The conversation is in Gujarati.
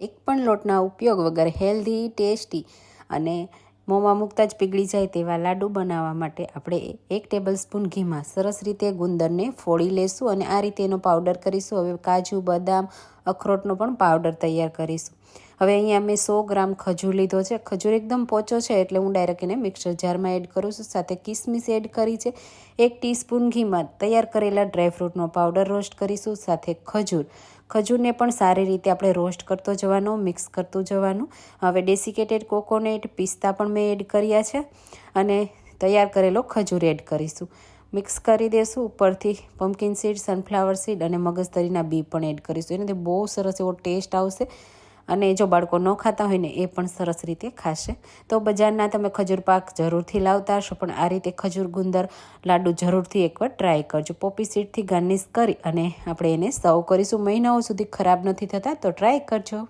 એક પણ લોટના ઉપયોગ વગર હેલ્ધી ટેસ્ટી અને મોંમાં મૂકતા જ પીગળી જાય તેવા લાડુ બનાવવા માટે આપણે એક ટેબલ સ્પૂન ઘીમાં સરસ રીતે ગુંદરને ફોડી લેશું અને આ રીતે એનો પાવડર કરીશું. હવે કાજુ, બદામ, અખરોટનો પણ પાવડર તૈયાર કરીશું. હવે અહીંયા મેં સો ગ્રામ ખજૂર લીધો છે. ખજૂર એકદમ પોચો છે એટલે હું ડાયરેક્ટ એને મિક્સર જારમાં એડ કરું છું. સાથે કિસમિસ એડ કરી છે. એક ટીસ્પૂન ઘીમાં તૈયાર કરેલા ડ્રાયફ્રૂટનો પાવડર રોસ્ટ કરીશું. સાથે ખજૂર. ખજૂરને પણ સારી રીતે આપણે રોસ્ટ કરતો જવાનો મિક્સ કરતું જવાનું. હવે ડેસિકેટેડ કોકોનેટ પિસ્તા પણ મેં એડ કર્યા છે અને તૈયાર કરેલો ખજૂર એડ કરીશું. મિક્સ કરી દેશું. ઉપરથી પમ્પકિન સીડ સનફ્લાવર સીડ અને મગજતરીના બી પણ એડ કરીશું. એનાથી બહુ સરસ એવો ટેસ્ટ આવશે. અને જો બાળકો ન ખાતા હોય ને, એ પણ સરસ રીતે ખાશે. તો બજારના તમે ખજૂર પાક જરૂરથી લાવતા હશો, પણ આ રીતે ખજૂર ગુંદર લાડુ જરૂરથી એકવાર ટ્રાય કરજો. પોપી સીડથી ગાર્નિશ કરી અને આપણે એને સર્વ કરીશું. મહિનાઓ સુધી ખરાબ નથી થતા, તો ટ્રાય કરજો.